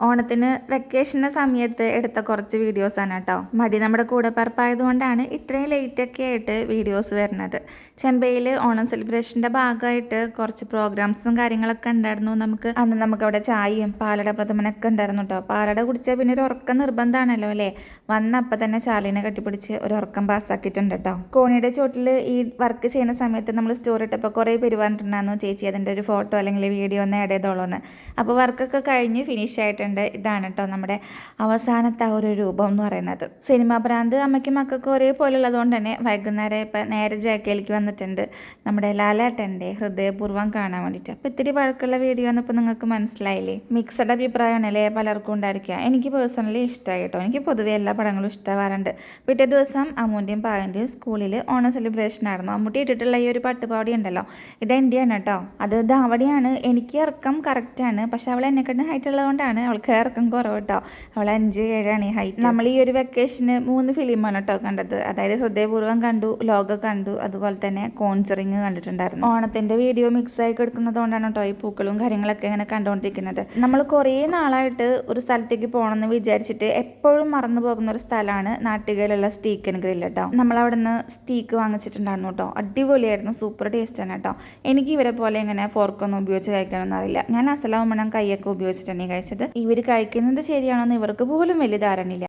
ഓണത്തിന് വെക്കേഷന്റെ സമയത്ത് എടുത്ത കുറച്ച് വീഡിയോസാണ് കേട്ടോ. മടി നമ്മുടെ കൂടെ പറപ്പായതുകൊണ്ടാണ് ഇത്രയും ലേറ്റൊക്കെ ആയിട്ട് വീഡിയോസ് വരുന്നത്. ചെമ്പയിൽ ഓണം സെലിബ്രേഷന്റെ ഭാഗമായിട്ട് കുറച്ച് പ്രോഗ്രാംസും കാര്യങ്ങളൊക്കെ ഉണ്ടായിരുന്നു. നമുക്ക് അന്ന് നമുക്ക് അവിടെ ചായയും പാലട പ്രഥമനൊക്കെ ഉണ്ടായിരുന്നു കേട്ടോ. പാലട കുടിച്ചാൽ പിന്നെ ഒരു ഉറക്കം നിർബന്ധമാണല്ലോ അല്ലേ? വന്നപ്പോൾ തന്നെ ചാലിനെ കെട്ടിപ്പിടിച്ച് ഒരു ഉറക്കം പാസ്സാക്കിയിട്ടുണ്ട് കേട്ടോ. കോണിയുടെ ചോട്ടിൽ ഈ വർക്ക് ചെയ്യുന്ന സമയത്ത് നമ്മൾ സ്റ്റോറി ഇട്ടപ്പോൾ കുറേ പേര് പറഞ്ഞിട്ടുണ്ടായിരുന്നു ചേച്ചി അതിന്റെ ഒരു ഫോട്ടോ അല്ലെങ്കിൽ വീഡിയോ ഒന്ന് ആഡ് ചെയ്തോളൂ എന്ന് അപ്പോൾ വർക്കൊക്കെ കഴിഞ്ഞ് ഫിനിഷ് ആയിട്ടുണ്ട്. ഇതാണ് കേട്ടോ നമ്മുടെ അവസാനത്തെ ഒരു രൂപം എന്ന് പറയുന്നത്. സിനിമ ഭ്രാന്ത് അമ്മയ്ക്കും മക്കൾക്കും ഒരേപോലെ ഉള്ളതുകൊണ്ട് തന്നെ വൈകുന്നേരം ഇപ്പം നേരെ ജാക്കയിലേക്ക് വന്നിട്ടുണ്ട്. നമ്മുടെ ലാലേട്ടന്റെ ഹൃദയപൂർവം കാണാൻ വേണ്ടിയിട്ട്. അപ്പോൾ ഇത്തിരി വഴക്കുള്ള വീഡിയോ എന്നിപ്പോൾ നിങ്ങൾക്ക് മനസ്സിലായില്ലേ? മിക്സഡ് അഭിപ്രായമാണല്ലേ പലർക്കും ഉണ്ടായിരിക്കുക. എനിക്ക് പേഴ്സണലി ഇഷ്ടമായി കേട്ടോ എനിക്ക് പൊതുവെ എല്ലാ പടങ്ങളും ഇഷ്ടമാവാറുണ്ട് പിറ്റേ ദിവസം അമ്മൂന്റെയും പായന്റെയും സ്കൂളിൽ ഓണം സെലിബ്രേഷൻ ആയിരുന്നു. അമ്മൂട്ടി ഇട്ടിട്ടുള്ള ഈ ഒരു പട്ടുപാടി ഉണ്ടല്ലോ ഇത് എന്റെയാണ് കേട്ടോ അത് ദാവടിയാണ് എനിക്ക് ഇറക്കം കറക്റ്റാണ് പക്ഷെ അവൾ എന്നെക്കാട്ടും ഹൈറ്റ് ഉള്ളതുകൊണ്ടാണ് അവൾക്ക് ഇറക്കം കുറവ് കേട്ടോ അവൾ അഞ്ച് ഏഴാണ് ഈ ഹൈറ്റ് നമ്മൾ ഈ ഒരു വെക്കേഷന് മൂന്ന് ഫിലിമാണ് കേട്ടോ കണ്ടത്. അതായത് ഹൃദയപൂർവം കണ്ടു ലോക കണ്ടു അതുപോലെ തന്നെ കോൺസറിങ് കണ്ടിട്ടുണ്ടായിരുന്നു. ഓണത്തിന്റെ വീഡിയോ മിക്സ് ആയി കൊടുക്കുന്നത് കൊണ്ടാണ് കേട്ടോ ഈ പൂക്കളും കാര്യങ്ങളൊക്കെ ഇങ്ങനെ കണ്ടുകൊണ്ടിരിക്കുന്നത് നമ്മൾ കുറേ നാളായിട്ട് ഒരു സ്ഥലത്തേക്ക് പോകണമെന്ന് വിചാരിച്ചിട്ട് എപ്പോഴും മറന്നു പോകുന്ന ഒരു സ്ഥലമാണ് നാട്ടികയിലുള്ള സ്റ്റീക്കൻ ഗ്രില്ല് കേട്ടോ നമ്മൾ അവിടെ നിന്ന് സ്റ്റീക്ക് വാങ്ങിച്ചിട്ടുണ്ടായിരുന്നു കേട്ടോ അടിപൊളിയായിരുന്നു സൂപ്പർ ടേസ്റ്റ് ആണ് കേട്ടോ എനിക്ക് ഇവരെ പോലെ ഇങ്ങനെ ഫോർക്കൊന്നും ഉപയോഗിച്ച് കഴിക്കാനൊന്നും അറിയില്ല. ഞാൻ അസലാവുമ്പോൾ കൈയൊക്കെ ഉപയോഗിച്ചിട്ടാണ് ഈ കഴിച്ചത്. ഇവർ കഴിക്കുന്നത് ശരിയാണെന്ന് ഇവർക്ക് പോലും വലിയ ധാരണയില്ല.